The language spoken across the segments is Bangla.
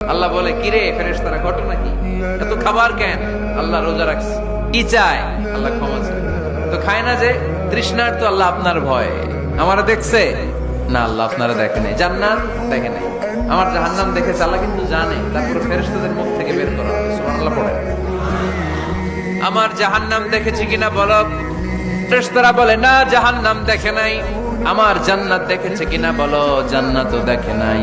আল্লাহ বলে, কিরে ফেরেস তারা ঘটনা কি? এত খাবার কেন? আল্লাহ রোজা রাখছে। কি চায়? আল্লাহ ক্ষমা তো খায় না যে, তৃষ্ণার তো আল্লাহ আপনার ভয়। আমারা দেখছে? না, আল্লাহ আপনারা দেখে নাই। জান্নাত দেখে নাই। আমার জাহান্নাম দেখেছে আল্লাহ কিন্তু জানে। তারপরে ফেরেশতাদের মুখ থেকে বের করা সুবহানাল্লাহ, পড়ে। আমার জাহান্নাম দেখেছি কিনা বলো? ফেরেশতারা বলে, না, জাহান্নাম দেখে নাই। আমার জান্নাত দেখেছে কিনা বলো? জান্নাতও দেখে নাই।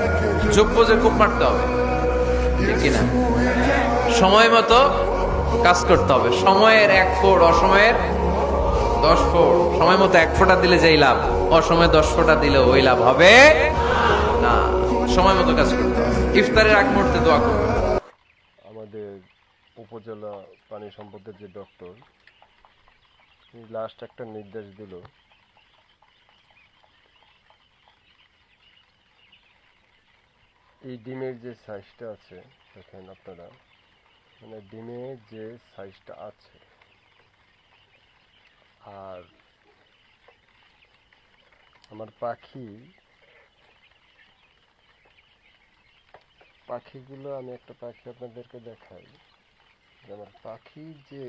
যোগ্য যে খুব মারতে হবে। কিনা? সময় মতো কাজ করতে হবে। সময়ের এক ফোড়, অসময়ের দশ ফোড়। সময় মতো এক ফোঁটা দিলে যেই লাভ, অসময়ে দশ ফোঁটা দিলে ওই লাভ হবে না। সময় মতো কাজ করতে হবে। ইফতারের আগ মুহূর্তে দোয়া করবে আমাদের উপজেলা প্রাণী সম্পদের যে ডক্টর লাস্ট একটা নির্দেশ দিল এই ডিমের যে সাইজটা আছে, দেখেন আপনারা মানে ডিমের যে সাইজটা আছে, আর আমার পাখি, পাখিগুলো আমি একটা পাখি আপনাদেরকে দেখাই, যে আমার পাখির যে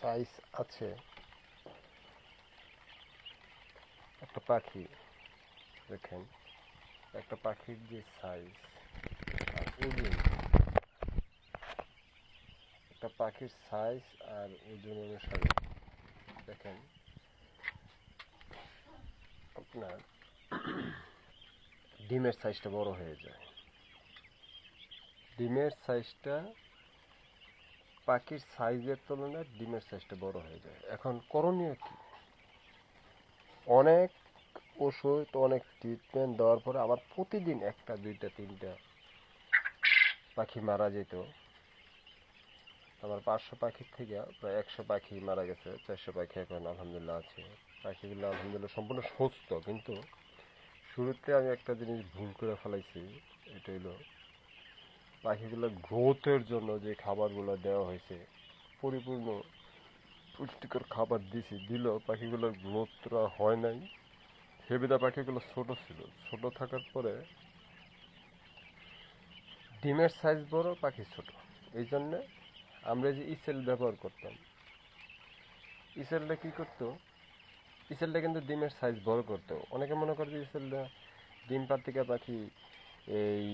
সাইজ আছে, একটা পাখি, দেখেন। একটা পাখির যে সাইজ আর ওজন একটা পাখির সাইজ আর ওজন অনুসারে। দেখেন, আপনার ডিমের সাইজটা বড় হয়ে যায়। ডিমের সাইজটা পাখির সাইজের তুলনায় ডিমের সাইজটা বড় হয়ে যায়। এখন করণীয় কি? অনেক ওষুধ, অনেক ট্রিটমেন্ট দেওয়ার পরে আবার প্রতিদিন একটা, দুইটা, তিনটা পাখি মারা যেত। আমার পাঁচশো পাখির থেকে প্রায় একশো পাখি মারা গেছে, চারশো পাখি এখন আলহামদুলিল্লাহ আছে। পাখিগুলো আলহামদুলিল্লাহ সম্পূর্ণ সুস্থ, কিন্তু শুরুতে আমি একটা জিনিস ভুল করে ফেলাইছি, এটা হলো পাখিগুলো গ্রোথের জন্য যে খাবারগুলো দেওয়া হয়েছে, পরিপূর্ণ পুষ্টিকর খাবার দিছি, দিলেও পাখিগুলোর গ্রোথটা হয় নাই। হেবিদা পাখিগুলো ছোট ছিল। ছোট থাকার পরে ডিমের সাইজ বড়, পাখি ছোট। এই জন্যে আমরা যে ইসেল ব্যবহার করতাম। ইসেলটা কি করতো? ইসেলটা কিন্তু ডিমের সাইজ বড় করতো। অনেকে মনে করে যে ইসেলটা ডিম পাতিকা পাখি, এই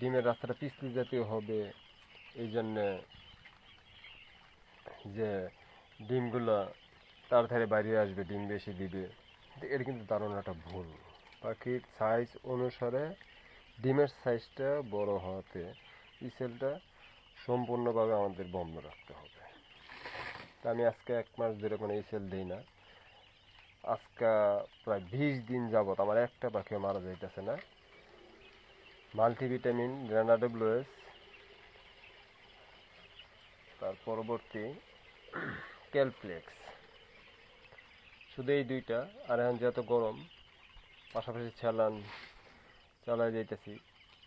ডিমের রাস্তাটা পিছলি জাতীয় হবে। এই জন্যে যে ডিমগুলো তাড়াতাড়ি বাইরে আসবে, ডিম বেশি দিবে। এর কিন্তু ধারণাটা ভুল। পাখির সাইজ অনুসারে, ডিমের সাইজটা বড় হওয়াতে ইসেলটা সম্পূর্ণভাবে আমাদের বন্ধ রাখতে হবে। তা আমি আজকে এক মাস ধরে কোনো ইসেল দিই না। আজকে প্রায় বিশ দিন যাবত আমার একটা পাখিও মারা যাইতেছে না। মাল্টিভিটামিন রেনাডব্লিউএস তার পরবর্তী ক্যালপ্লেক্স শুধু এই দুইটা, আর এখন যত গরম, পাশাপাশি চালান চালাই যাইতেছি।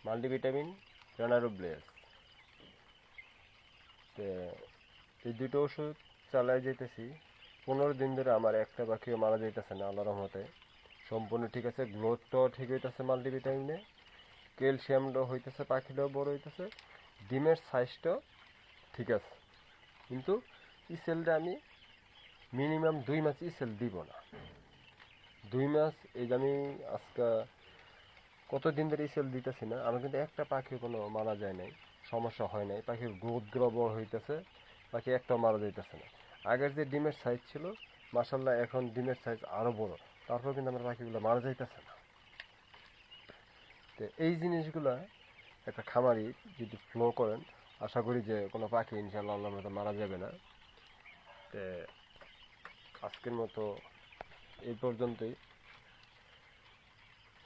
মাল্টিভিটামিন রেনাডব্লিউএস তো এই দুটো ওষুধ চালাই যাইতেছি। পনেরো দিন ধরে আমার একটা পাখিও মারা যাইতেছে না আল্লাহ রহমতে। সম্পূর্ণ ঠিক আছে গ্রোথটাও ঠিক হইতেছে মাল্টিভিটামিনে। ক্যালসিয়ামটাও হইতেছে, পাখিটাও বড় হইতেছে। ডিমের সাইজটাও ঠিক আছে। কিন্তু এই সেলটা আমি মিনিমাম দুই মাস ইসেল দিব না। দুই মাস, এই যে আমি আজকে কতদিন ধরে ইসেল দিতেছি না, আমার কিন্তু একটা পাখি কোনো মারা যায় নাই, সমস্যা হয় নাই। পাখির গ্রোথগুলো বড় হইতেছে, পাখি একটাও মারা যাইতেছে না। আগের যে ডিমের সাইজ ছিল মাসাল্লাহ এখন ডিমের সাইজ আরও বড়, তারপর কিন্তু আমার পাখিগুলো মারা যাইতেছে না। তো এই জিনিসগুলা একটা খামারি যদি ফ্লো করেন, আশা করি যে কোনো পাখি ইনশাল্লাহ আল্লাহর মতো মারা যাবে না। তো আজকের মতো এই পর্যন্তই।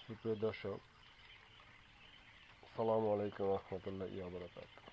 সুপ্রিয় দর্শক আসসালামু আলাইকুম রহমতুল্লাহ ইয়া বারাকাতুহু।